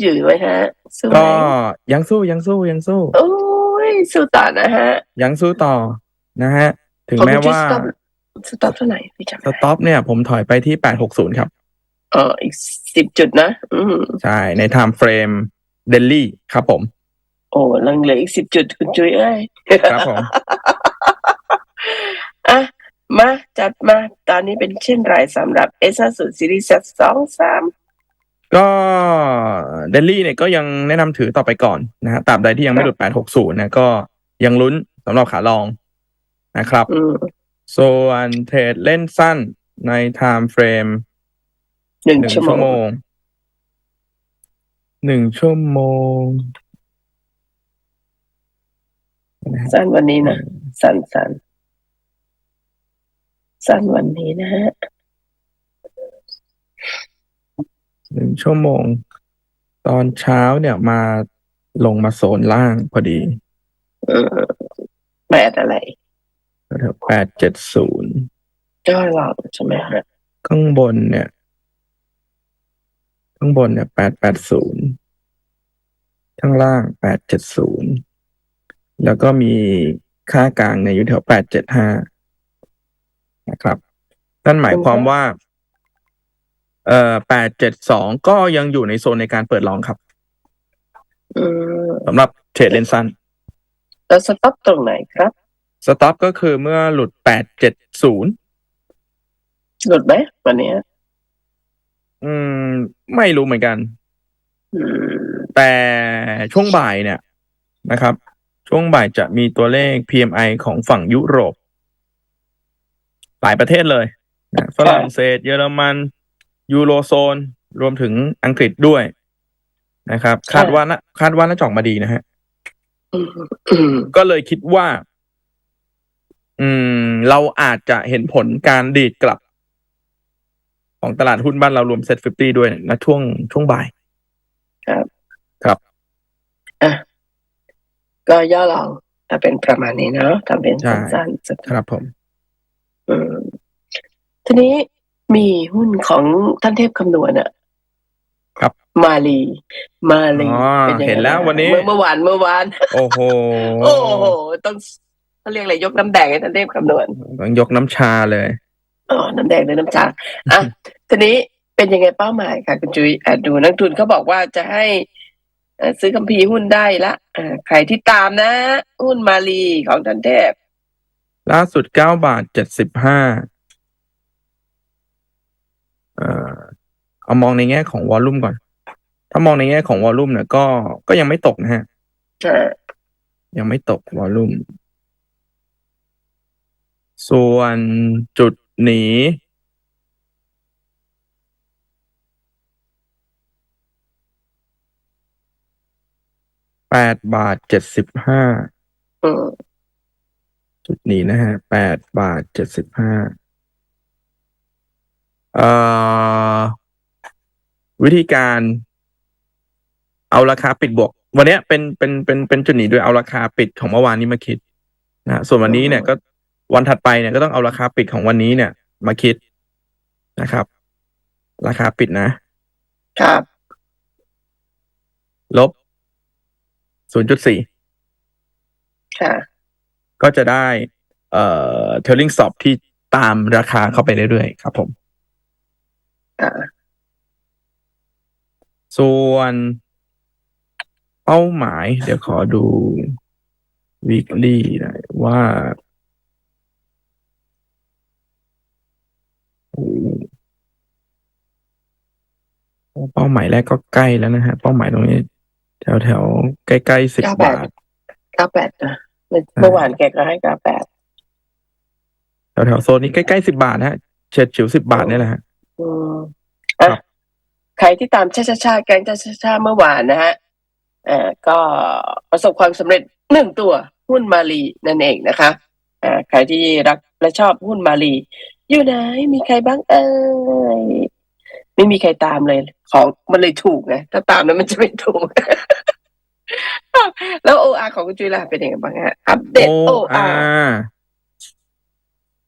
อยู่ไหมฮะ สู้ไหมก็ยังสู้ยังสู้ยังสู้ โอ้ยสู้ต่อนะฮะยังสู้ต่อนะฮะ ถึงของแม้คุณจุ้ยว่าสต็อปสต็อปเท่าไหร่พี่จำสได้ต็อปเนี่ยผมถอยไปที่แปดหกศูนย์ครับ เอออีกสิบจุดนะ อืมใช่ ในไทม์เฟรมเดลลี่ครับผม โอ้ลังเหลืออีกสิบจุดคุณจุ้ยเอ้ยครับผม อะ มา จัดมา ตอนนี้เป็นเช่นไรสำหรับเอสสุดซีรีส์สองสาม ก็เดลลี่เนี่ยก็ยังแนะนำถือต่อไปก่อนนะฮะตราบใดที่ยังไม่หลุด 860 นะ ก็ยังลุ้นสำหรับขาลองนะครับอืมส่วนเทรดเล่นสั้นในไทม์เฟรมหนึ่งหนึ่งชั่วชั่วโมโมงงหนึ่งชั่วโมงนะฮะสั้นวันนี้นะ สั้นสั้นสั้นวันนี้นะฮะ หนึ่งชั่วโมง ตอนเช้าเนี่ยมาลงมาโซนล่างพอดี เออแปดอะไรแปดเจ็ดศูนย์ก็หลอกใช่ไหมฮะข้างบนเนี่ย ข้างบนเนี่ยแปดแปดศูนย์ข้างล่างแปดเจ็ดศูนย์แล้วก็มีค่ากลางในยอยู่แถวแปดเจ็ดห้านะครับ นั่นหมายความว่า เอ่อแปดเจ็ดสองก็ยังอยู่ในโซนในการเปิดลองครับอืมสำหรับเทรดเลนซันแล้วสต็อปตรงไหนครับ สต็อปก็คือเมื่อหลุดแปดเจ็ดศูนย์หลุดไหมวันนี้อืม ไม่รู้เหมือนกัน อืมแต่ช่วงบ่ายเนี่ยนะครับ ช่วงบ่ายจะมีตัวเลข PMI ของฝั่งยุโรป หลายประเทศเลยนะฝรั่งเศส เยอรมัน ยูโรโซน รวมถึงอังกฤษด้วยนะครับ คาดว่านะคาดว่าน่าจะออกมาดีนะฮะอืมอืมก็เลยคิดว่า อืม เราอาจจะเห็นผลการดีดกลับ ของตลาดหุ้นบ้านเรารวมเซ็ตฟิฟตี้ด้วยนะช่วงช่วงบ่าย ครับ ครับอะก็ย่อลองถ้าเป็นประมาณนี้เนาะทำเป็นใช่สั้นๆสักครับผมอืมทีนี้ มีหุ้นของท่านเทพคำนวณอะครับ มาลี มาลีอ๋อป็ยังไงเห็นแล้ววันนี้ เมื่อเมื่อวานเมื่อวาน โอ้โหโอ้โหต้องเขาเรียกอะไรยกน้ำแดงให้ท่านเทพคำนวณต้องยกน้ำชาเลย อ๋อน้ำแดงหรือน้ำชาอะทีนี้เป็นยังไงเป้าหมายค่ะคุณจุ้ยอะดูนักทุนเขาบอกว่าจะให้เอ่อซื้อคัมภีร์หุ้นได้ละอ่าใครที่ตามนะ หุ้นมาลีของท่านเทพล่าสุดเก้าบาทเจ็ดสิบห้า เอ่อเอามองในแง่ของวอลลุ่มก่อน ถ้ามองในแง่ของวอลลุ่มเนี่ยก็ก็ยังไม่ตกนะฮะอ่ายังไม่ตกวอลลุ่ม ส่วนจุดหนีแปดบาทเจ็ดสิบห้าอืมจุดนี้นะฮะแปดบาทเจ็ดสิบห้าเอ่อ วิธีการเอาราคาปิดบวก วันเนี้ยเป็นเป็นเป็นเป็นจุดหนีด้วยเอาราคาปิดของเมื่อวานนี้มาคิดนะส่วนวันนี้เนี่ยก็วันถัดไปเนี่ยก็ต้องเอาราคาปิดของวันนี้เนี่ย มาคิดนะครับ ราคาปิดนะครับ ลบศูนย์จุดสี่ค่ะ ก็จะได้ เอ่อเทลลิงสอบที่ตามราคาเข้าไปเรื่อยๆครับผม อ่าส่วนเป้าหมาย เดี๋ยวขอดู weekly หน่อยว่าโอ้เป้าหมายแรกก็ใกล้แล้วนะฮะ เป้าหมายตรงนี้ แถวแถวๆใกล้ๆสิบเก้าแปดบาทเก้าแปดนะเมื่อเมื่อวานแกก็ให้เก้าแปดแถวแถวๆโซนนี้ใกล้ๆสิบาทนะฮะเฉียดฉิวสิบาทนี่แหละฮะ อืมครัอะบใครที่ตามชาชาชาแกงชาชาชาเมื่อวานนะฮะอ่าก็ประสบความสำเร็จหนึ่งตัวหุ้นมาลีนั่นเองนะคะอ่าใครที่รักและชอบหุ้นมาลี อยู่ไหนมีใครบ้างเอ่ยไม่มีใครตามเลย ของมันเลยถูกไงถ้าตามแล้วมันจะไม่ถูก แล้วโออาของคุณจุ้ยล่ะเป็นยังไงบ้างฮะอัปเดตโออา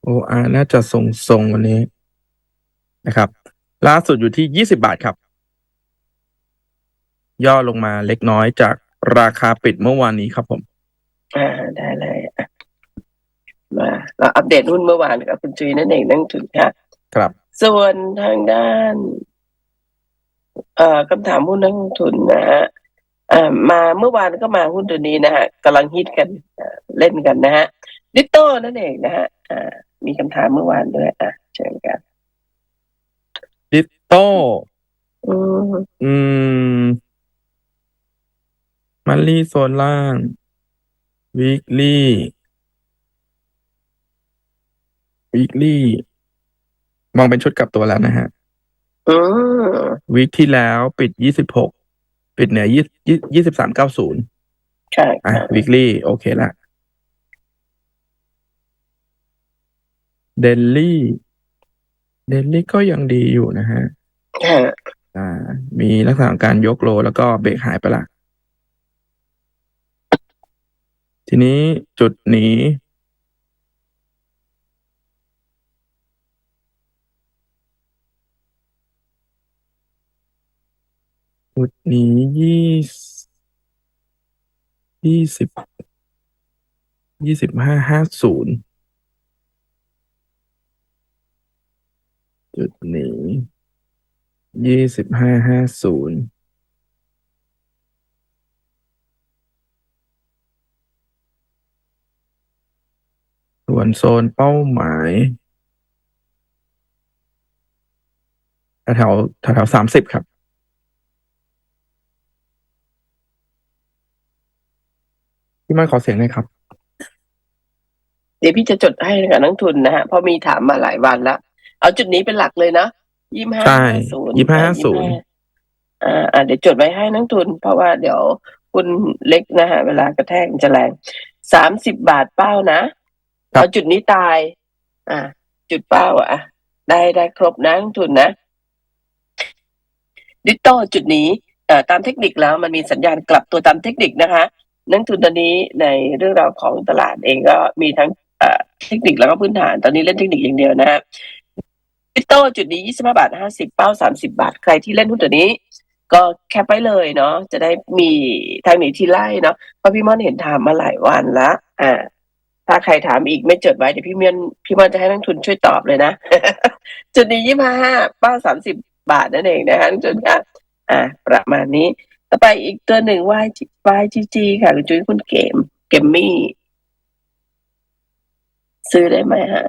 OR OR น่าจะทรงทรงๆวันนี้ นะครับ ล่าสุดอยู่ที่ยี่สิบาทครับ ย่อลงมาเล็กน้อยจากราคาปิดเมื่อวานนี้ครับผม อ่าได้เลยอะมาเราอัปเดตหุ้นเมื่อวานกับคุณจุยนั่นเองนั่งถึงค่ะ ครับ ส่วนทางด้าน เอ่อคำถามหุ้นนักลงทุนนะฮะเอ่อมาเมื่อวานก็มาหุ้นตัวนี้นะฮะกำลังฮิตกันเอ่อเล่นกันนะฮะดิโต้นั่นเองนะฮะอ่ามีคำถามเมื่อวานด้วยอะเชิญกันดิ โต้อืมอืม มันลี่โซนล่าง วีคลี่ วีคลี่ มองเป็นชุดกลับตัวแล้วนะฮะ อืมวีคที่แล้วปิดยี่สิบหก ปิดเหนือยี่ยี่สิบสามเก้าศูนย์ใช่อะค่ะวีคลี่ โอเคละเดลลี่ เดลลี่ก็ยังดีอยู่นะฮะค่ะ อ่า มีลักษณะของการยกโลแล้วก็เบรกหายไปละทีนี้จุดหนีจุดหนี้ยี่ยี่สิบยี่สิบห้าห้าศูนย์จุดหนี้ ยี่สิบห้าห้าศูนย์ส่วนโซนเป้าหมายแถวแถวสามสิบครับ พี่มันขอเสียงหน่อยครับ เดี๋ยวพี่จะจดให้กับนักทุนนะฮะเพราะมีถามมาหลายวันแล้วเอาจุดนี้เป็นหลักเลยนะ ยี่ห้าใช่ศูนย์2550อ่าอ่าเดี๋ยวจดไว้ให้นักทุน เพราะว่าเดี๋ยวคุณเล็กนะฮะเวลากระแทกมันจะแรงสามสิบบาทเป้านะครับเอาจุดนี้ตาย อ่า จุดเป้าอะ ได้ได้ครบนะนักทุนนะดิจิตอลจุดนี้เอ่อตามเทคนิคแล้วมันมีสัญญาณกลับตัวตามเทคนิคนะคะนักทุนตอนนี้ในเรื่องราวของตลาดเองก็มีทั้งเอ่อเทคนิคแล้วก็พื้นฐาน ตอนนี้เล่นเทคนิคอย่างเดียวนะ ฮะดิจิตจุดนี้25บาท50เป้า30บาท ใครที่เล่นหุ้นตัวนี้ ก็แคปไว้เลยเนาะจะได้มีทางหนีที่ไล่เนาะเพราะพี่ม่อนเห็นถามมาหลายวันละอ่า ถ้าใครถามอีกไม่จดไว้เดี๋ยวพี่เม่อนพี่ม่อนจะให้นักทุนช่วยตอบเลยนะ จุดนี้25เป้า30บาทนั่นเองนะฮะนักทุนค่ะอ่า ประมาณนี้ต่อไปอีกตัวหนึ่ง YG YGG ค่ะคุณจุ้ยคุณเกม เกมมี่ ซื้อได้ไหมฮะ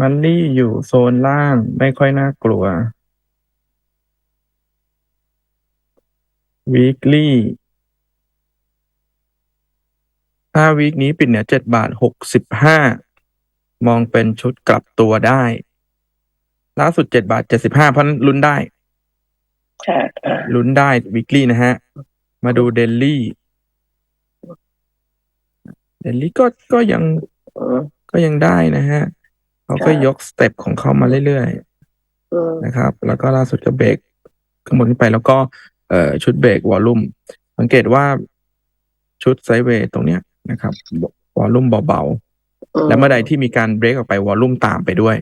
มันลี่อยู่โซนล่าง ไม่ค่อยน่ากลัว weekly ถ้าวีคนี้ปิดเหนือเจ็ดบาทหกสิบห้ามองเป็นชุดกลับตัวได้ ล่าสุดเจ็ดบาทเจ็ดสิบห้าเพราะฉะนั้นลุ้นได้ค่ะอ่าลุ้นได้ weekly นะฮะ มาดูเดลี่ เดลี่ก็ก็ยังอืมก็ยังได้นะฮะ เขาก็ครับยกสเต็ปของเขามาเรื่อยๆอืมนะครับ แล้วก็ล่าสุดก็เบรกข้างบนขึ้นไปแล้วก็เอ่อชุดเบรกวอลลุ่มสังเกตว่าชุดไซด์เวย์ตรงเนี้ยนะครับวอลลุ่มเบาๆ และเมื่อใดที่มีการเบรกออกไปวอลลุ่มตามไปด้วย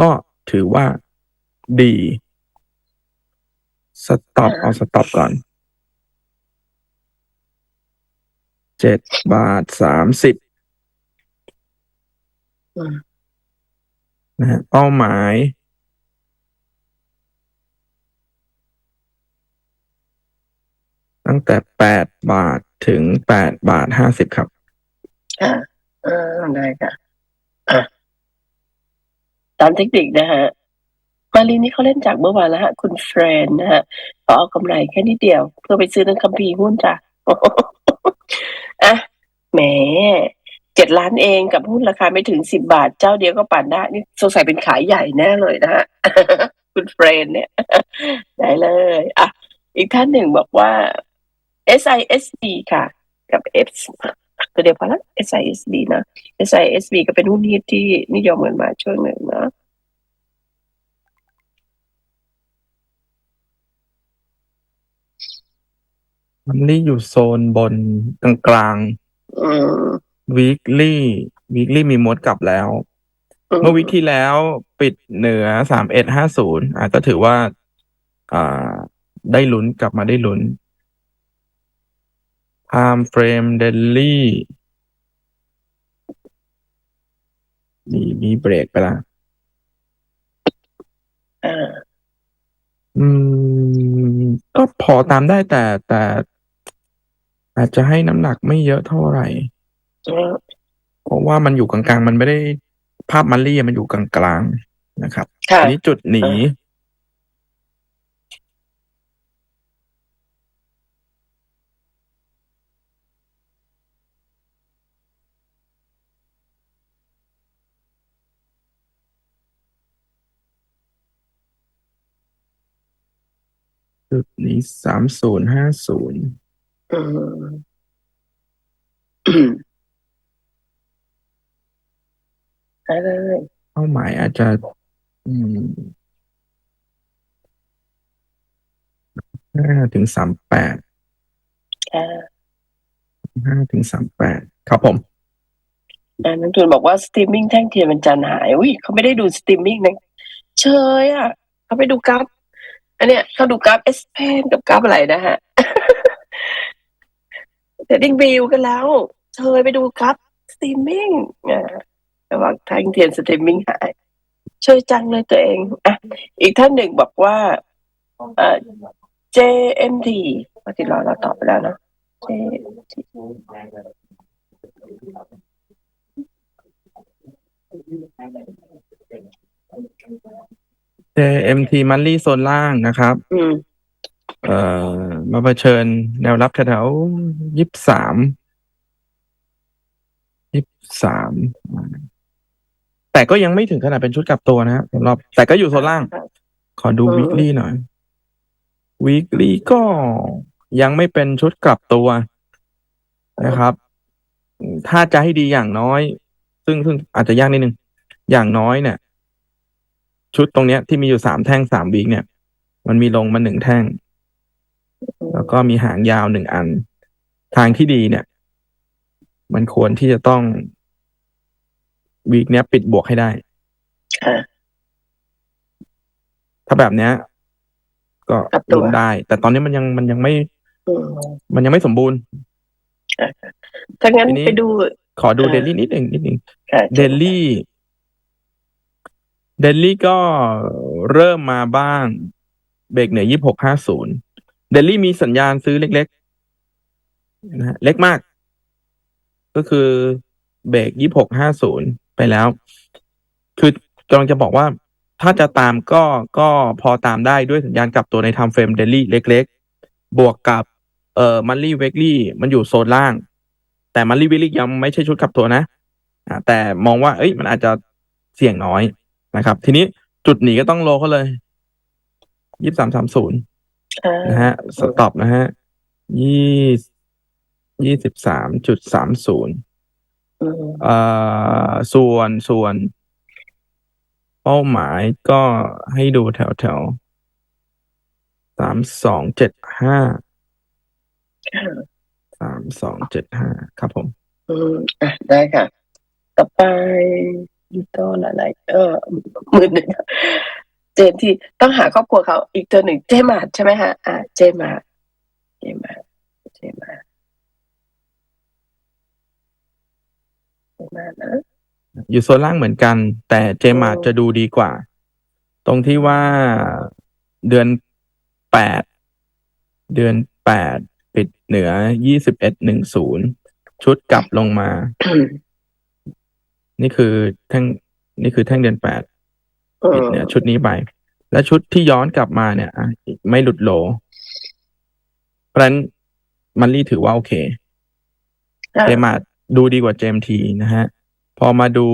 ก็ถือว่าดีสต็อปเอาสต็อปก่อนเจ็ดบาทสามสิบอืม นะเป้าหมาย ตั้งแต่แปดบาทถึงแปดบาทห้าสิบครับค่ะอ่าได้ค่ะอะตามเทคนิคนะฮะ มารีนี่เขาเล่นจากเมื่อวานแล้วฮะ คุณเฟรนนะฮะขอเอากำไรแค่นิดเดียว เพื่อไปซื้อนังคัมภีร์หุ้นจ้ะอะแหม เจ็ดล้านเองกับหุ้นราคาไม่ถึงสิบบาท เจ้าเดียวก็ปั่นได้นี่สงสัยเป็นขายใหญ่แน่เลยนะฮะคุณเฟรนเนี่ยได้เลยอะอีกท่านหนึ่งบอกว่า SISB ค่ะ กับ F ตัวเดียวพอละ SISB นะ SISB ก็เป็นหุ้นฮิตที่นิยมกันมาช่วงหนึ่งเนาะมันนี่อยู่โซนบนกลางกลางอืม วีคลี่วีคลี่มีมดกลับแล้วอืมเมื่อวิกที่แล้วปิดเหนือสามเอ็ดห้าศูนย์อะก็ถือว่าอ่าได้ลุ้นกลับมาได้ลุ้น time frame daily มีมีเบรกไปละอ่าอืม ก็พอตามได้แต่แต่ อาจจะให้น้ำหนักไม่เยอะเท่าไหร่ เพราะว่ามันอยู่กลางๆ มันไม่ได้ภาพมันลี่มันอยู่กลางๆนะครับค่ะทีนี้จุดหนีอ่าจุดนี้สามศูนย์ห้าศูนย์ เลยเป้าหมายอาจจะ อืมห้าถึงสามแปดค่ะห้าถึงสามแปดครับผมอ่านักทุนบอกว่าสตรีมมิ่งแท่งเทียนมันจันหายอุ้ยเขาไม่ได้ดูสตรีมมิ่งนะเชยอะเขาไปดูกราฟอันเนี้ยเขาดูกราฟเอสเพนกับกราฟอะไรนะฮะเดดดิ้งวิวกันแล้วเชยไปดูกราฟสตรีมมิ่งอ่า แต่ว่าแท่งเทียนสตรีมมิ่งหายเชยจังเลยตัวเองอะอีกท่านหนึ่งบอกว่าเอ่อ JMT ปฏิรอเราตอบไปแล้วเนอะ JMT JMT มันลี่โซนล่างนะครับ อืม เอ่อ มาเผชิญแนวรับแถวๆยี่สามยี่สาม แต่ก็ยังไม่ถึงขนาดเป็นชุดกลับตัวนะฮะสำหรับ แต่ก็อยู่โซนล่าง ขอดูเออวีคลี่หน่อยวีคลี่ก็ยังไม่เป็นชุดกลับตัวนะครับ ถ้าจะให้ดีอย่างน้อย ซึ่งซึ่งอาจจะยากนิดนึง อย่างน้อยเนี่ย ชุดตรงเนี้ยที่มีอยู่สามแท่งสามวีคเนี่ย มันมีลงมาหนึ่งแท่ง แล้วก็มีหางยาวหนึ่งอัน ทางที่ดีเนี่ย มันควรที่จะต้อง วีคเนี้ยปิดบวกให้ได้ค่ะถ้าแบบเนี้ย ก็กลับตัวลุ้นได้ แต่ตอนนี้มันยังมันยังไม่อืมมันยังไม่สมบูรณ์ถ้างั้นทีนี้ไปดู ขอดูอ่าเดลี่นิดหนึ่งนิดหนึ่งค่ะเดลี่เดลี่ก็เริ่มมาบ้าง เบรกเหนือยี่หกห้าศูนย์เดลี่มีสัญญาณซื้อเล็กๆนะฮะเล็กมาก ก็คือเบรกยี่หกห้าศูนย์ ไปแล้ว คือกำลังจะบอกว่า ถ้าจะตามก็ก็พอตามได้ด้วยสัญญาณกลับตัวใน time frame daily เล็ก ๆ บวกกับเอ่อมันลี่เวกลี่มันอยู่โซนล่าง แต่มันลี่เวกลี่ยังไม่ใช่ชุดกลับตัวนะอ่าแต่มองว่า เอ้ย มันอาจจะเสี่ยงน้อยนะครับ ทีนี้จุดหนีก็ต้องโลเขาเลยยี่สามสามศูนย์อ่านะฮะสต็อปนะฮะยี่ยี่สิบสามจุดสามศูนย์ อืมเอ่อส่วนส่วน เป้าหมายก็ให้ดูแถวแถวสามสองเจ็ดห้าสามสองเจ็ดห้าครับผม อืมอะได้ค่ะ ต่อไปยูโตอะไร เออหมื่นหนึ่งเจนที่ต้องหาครอบครัวเขาอีกตัวหนึ่งเจมาร์ทใช่ไหมฮะ อ่า เจมาร์ทเจมาร์ทเจมาร์ทเจ มาร์ทนะอยู่โซนล่างเหมือนกัน แต่เจมาร์โอ้จะดูดีกว่า ตรงที่ว่าเดือนแปดเดือนแปดปิดเหนือยี่สิบเอ็ดหนึ่งศูนย์ชุดกลับลงมา นี่คือแท่งนี่คือแท่งเดือนแปดปิดเหนือชุดนี้ไป และชุดที่ย้อนกลับมาเนี่ยอะไม่หลุดโหล เพราะฉะนั้นมันรีถือว่าโอเคเจมาร์ ดูดีกว่าเจมทีนะฮะ พอมาดู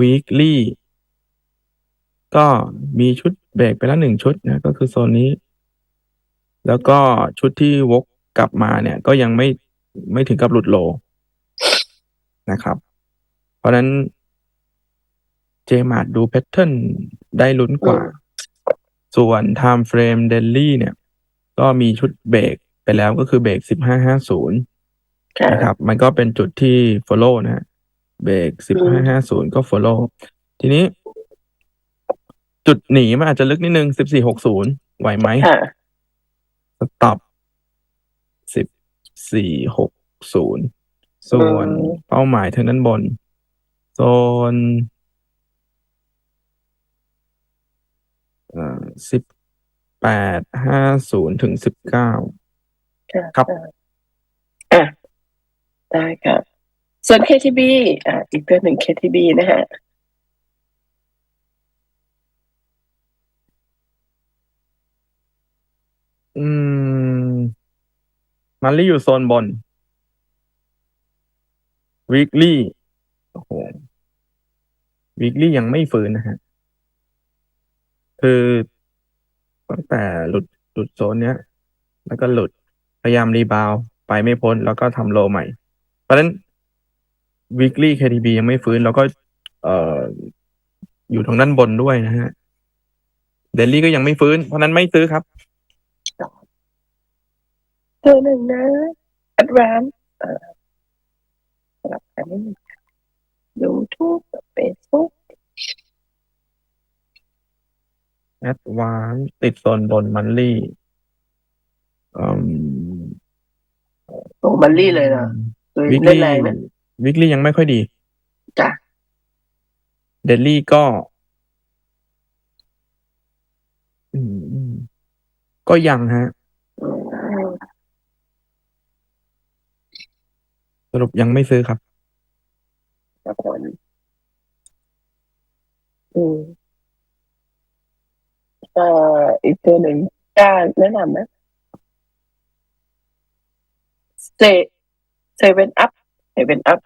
weekly ก็มีชุดเบรกไปแล้วหนึ่งชุดนะก็คือโซนนี้ แล้วก็ชุดที่วกกลับมาเนี่ย ก็ยังไม่ไม่ถึงกับหลุดโลนะครับ เพราะนั้นเจมาร์ดูแพทเทิร์นได้ลุ้นกว่า ส่วน time frame daily เนี่ย ก็มีชุดเบรกไปแล้วก็คือเบรกสิบห้าห้าศูนย์ นะครับ มันก็เป็นจุดที่ follow นะฮะเบรกสิบห้าห้าศูนย์ก็ follow ทีนี้ จุดหนีมันอาจจะลึกนิดนึงสิบสี่หกศูนย์ไหวไหมค่ะสต็อปสิบสี่หกศูนย์ส่วนอืมเป้าหมายทางด้านบน โซนสิบแปดห้าศูนย์ถึงสิบเก้าค่ะครับอะ ได้ค่ะ ส่วน KTB อะอีกตัวหนึ่ง KTB นะฮะอืม มันลี่อยู่โซนบน weekly โอ้โห weekly ยังไม่ฟื้นนะฮะ คือตั้งแต่หลุดหลุดโซนเนี้ย แล้วก็หลุดพยายามรีบาว ไปไม่พ้น แล้วก็ทำโลใหม่ เพราะฉะนั้น weekly KTB ยังไม่ฟื้น แล้วก็เอ่ออยู่ทางด้านบนด้วยนะฮะเดลี่ก็ยังไม่ฟื้น เพราะฉะนั้นไม่ซื้อครับตัวหนึ่งนะ Advance เอ่อสลับกันนิดนึง YouTube Facebook แอดวานติดโซนบนมันลี่อืมโอ้มันลี่เลยนะคือ วิกเล่นลี่แรงนะวิกลี่ยังไม่ค่อยดีจ้ะเดลลี่ก็ อืมก็ยังฮะอืมสรุปยังไม่ซื้อครับครับผมอืมเอ่ออีกตัวหนึ่งกล้าแนะนำไหมเซ เซเว่นอัพเซเว่นอัพ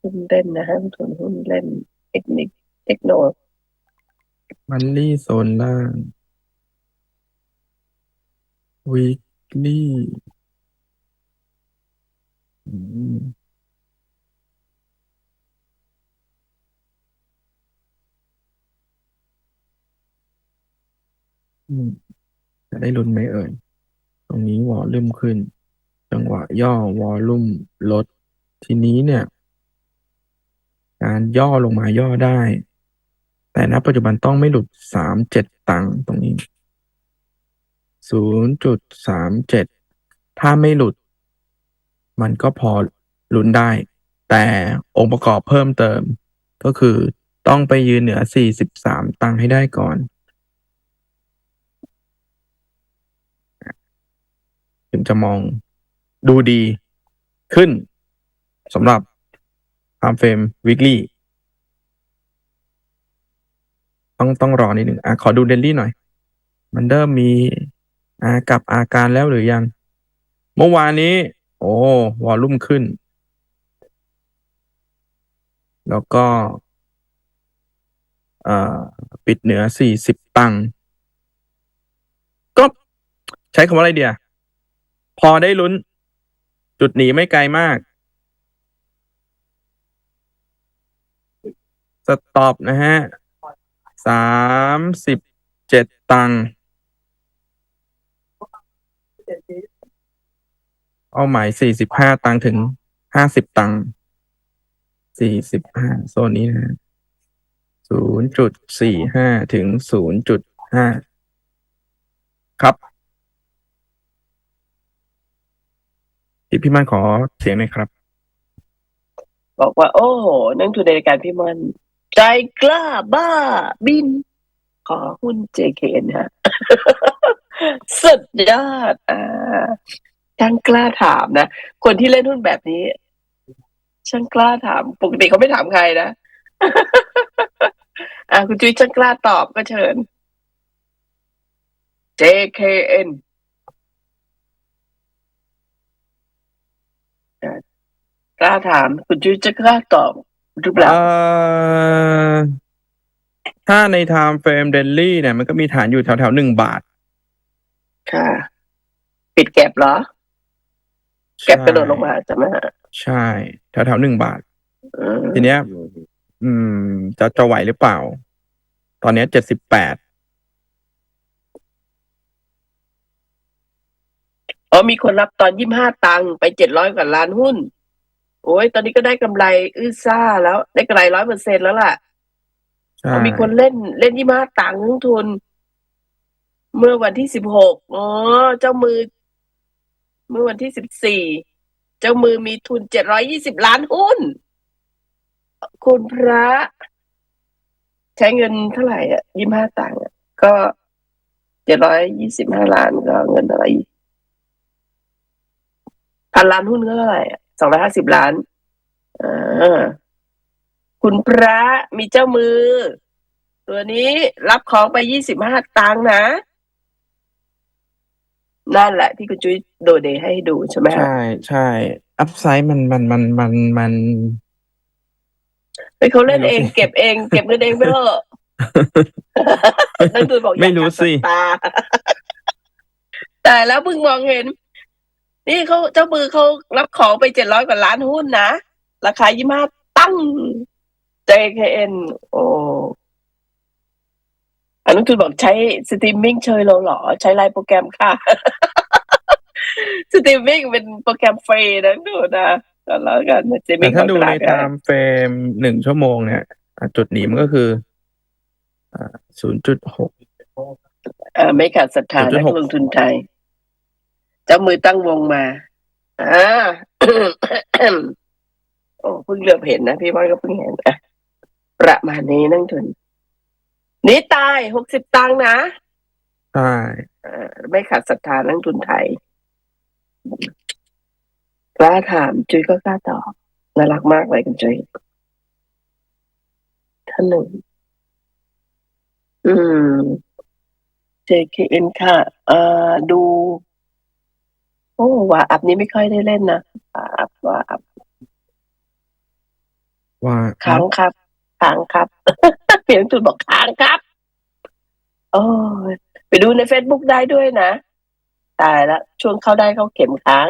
หุ้นเล่นนะฮะทุนหุ้นเล่นเทคนิคเทคโนมันลี่โซนล่างวีคลี่จะได้ลุ้นไหมเอ่ย ตรงนี้วอลลุ่มขึ้น จังหวะย่อวอลลุ่มลด ทีนี้เนี่ย การย่อลงมาย่อได้ แต่ณปัจจุบันต้องไม่หลุดสามเจ็ดตังค์ตรงนี้ศูนย์จุดสามเจ็ดถ้าไม่หลุด มันก็พอลุ้นได้ แต่องค์ประกอบเพิ่มเติม ก็คือต้องไปยืนเหนือสี่สิบสามตังค์ให้ได้ก่อนถึงจะมอง ดูดีขึ้นสำหรับ time frame weekly ต้องต้องรอนิดหนึ่งอะขอดูเดลี่หน่อย มันเริ่มมีอากับอาการแล้วหรือยัง เมื่อวานนี้ โอ้วอลลุ่มขึ้น แล้วก็อ่อปิดเหนือสี่สิบตังก็ใช้คำว่าอะไรเดีย พอได้ลุ้น จุดหนีไม่ไกลมาก สต็อปนะฮะสามสิบเจ็ดตังค์เอาหมายสี่สิบห้าตังค์ถึงห้าสิบตังค์สี่สิบห้าโซนนี้นะฮะศูนย์จุดสี่ห้าถึงศูนย์จุดห้าครับ พี่พี่มันขอเสียงหน่อยครับ บอกว่า โอ้นั่งทุนในรายการพี่มันใจกล้าบ้าบิน ขอหุ้น JK นะฮะสุดยอดอ่าช่างกล้าถามนะ คนที่เล่นหุ้นแบบนี้ ช่างกล้าถาม ปกติเขาไม่ถามใครนะอ่าคุณจุ้ยช่างกล้าตอบก็เชิญ JKN อ่า กล้าถาม คุณจุ้ยจะกล้าตอบหรือเปล่า เอ่อถ้าใน time frame daily เนี่ย มันก็มีฐานอยู่แถวแถวหนึ่งบาทค่ะ ปิดแก็บเหรอ แก็บกระโดดลงมาใช่ไหมฮะใช่แถวแถวหนึ่งบาท อืมทีเนี้ย อืม จะจะไหวหรือเปล่า ตอนเนี้เจ็ดสิบแปดอ๋อมีคนรับตอนยี่ห้าตังค์ไปเจ็ดร้อยกว่าล้านหุ้น โอ้ยตอนนี้ก็ได้กำไรอื้อซ่าแล้วได้กำไรร้อยเปอร์เซ็นแล้วล่ะใช่มีคนเล่นเล่นยี่มาต่างค์ลงทุน เมื่อวันที่สิบหกอ๋อเจ้ามือ เมื่อวันที่สิบสี่เจ้ามือมีทุนเจ็ดร้อยี่สิบล้านหุ้น คุณพระ ใช้เงินเท่าไหร่อะยี่ห้าต่างค์อะก็เจ็ดร้อยยี่สิบห้าล้านก็เงินอะไรพันล้านหุ้นก็เท่าไหร่ สองร้อยห้าสิบล้านอ่าคุณพระมีเจ้ามือ ตัวนี้รับของไปยี่สิบห้าตังค์นะ นั่นแหละที่คุณจุ้ยโดเดย์ให้ดูใช่ไหมฮะใช่ใช่อัพไซด์มันมันมันมันมันเฮ้ยเขาเล่นไม่รู้เองสิเก็บเอง เก็บเงินเองไปเถอะนั่นคือบอกอย่าไม่รู้สิขัดตาแต่แล้วเพิ่งมองเห็น นี่เขาเจ้ามือเขารับของไปเจ็ดร้อยกว่าล้านหุ้นนะ ราคายี่ห้าตั้ง JKN โอ้อันนั้นคือบอกใช้สตรีมมิ่งเชยเราเหรอ ใช้ไลน์โปรแกรมค่ะ สตรีมมิ่งเป็นโปรแกรมฟรีนะดูนะก็แล้วกันสตรีมแต่มิ่งถ้าดูในตไทม์เฟรมหนึ่งชั่วโมงเนี่ยอะจุดหนีมันก็คือศูนย์จุดหกเออไม่ขาดศรัทธา0.6นักลงทุนไทย เจ้ามือตั้งวงมาอ่าโอ้เพิ่งเลือบเห็นนะ พี่บอยก็เพิ่งเห็นอะประมาณนี้นั่งทุนนี่ตายหกสิบตังค์นะใช่เอ่อไม่ขาดศรัทธานักทุนไทยกล้าถามจุ้ยก็กล้าตอบน่ารักมากเลยคุณจุ้ยท่านหนึ่ง อืม JKN ค่ะ เอ่อ ดู โอ้ว่าอัพนี้ไม่ค่อยได้เล่นนะว่าอัพว่าอัพว่าค้างครับค้างครับเพียงจุดบอกค้างครับโอ้ยไปดูใน Facebook ได้ด้วยนะ ตายแล้วช่วงเข้าได้เข้าเข็มค้าง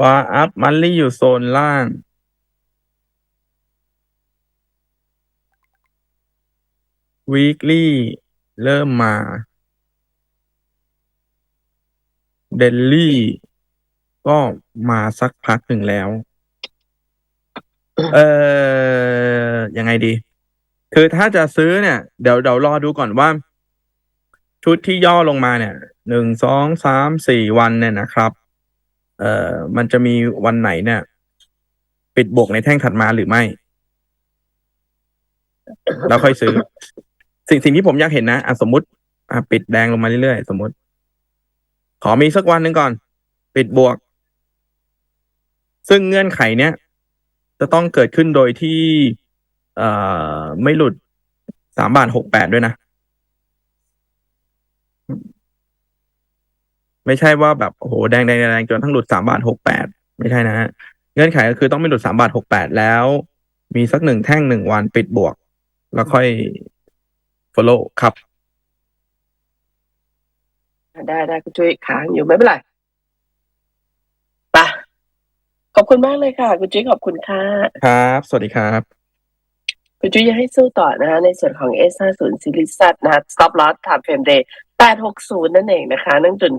ว่าอัพมันลี่อยู่โซนล่าง weekly เริ่มมา เดลลี่ก็มาสักพักหนึ่งแล้ว เออยังไงดี คือถ้าจะซื้อเนี่ย เดี๋ยวเดี๋ยวรอดูก่อนว่า ชุดที่ย่อลงมาเนี่ยหนึ่งสองสามสี่วันเนี่ยนะครับ เอ่อมันจะมีวันไหนเนี่ย ปิดบวกในแท่งถัดมาหรือไม่ แล้วค่อยซื้อ สิ่งสิ่งที่ผมอยากเห็นนะอะสมมติอะปิดแดงลงมาเรื่อยๆ สมมติ อมีสักวันหนึ่งก่อน ปิดบวก ซึ่งเงื่อนไขเนี้ย จะต้องเกิดขึ้นโดยที่เอ่อไม่หลุดสามบาทหกแปดด้วยนะ ไม่ใช่ว่าแบบโอ้โหแดงแดงแดงจนทั้งหลุดสามบาทหกแปดไม่ใช่นะฮะเงื่อนไขก็คือต้องไม่หลุดสามบาทหกแปดแล้ว มีสักหนึ่งแท่งหนึ่งวันปิดบวก แล้วค่อย follow ครับ ได้ได้คุณจุ้ยค้างอยู่ไม่เป็นไรไปะขอบคุณมากเลยค่ะ คุณจุ้ยขอบคุณค่ะครับ สวัสดีครับ คุณจุ้ยยังให้สู้ต่อนะฮะในส่วนของ S50 ซีรีส์ซันะฮะ stop loss time frame day 860นั่นเองนะคะนั่งจุน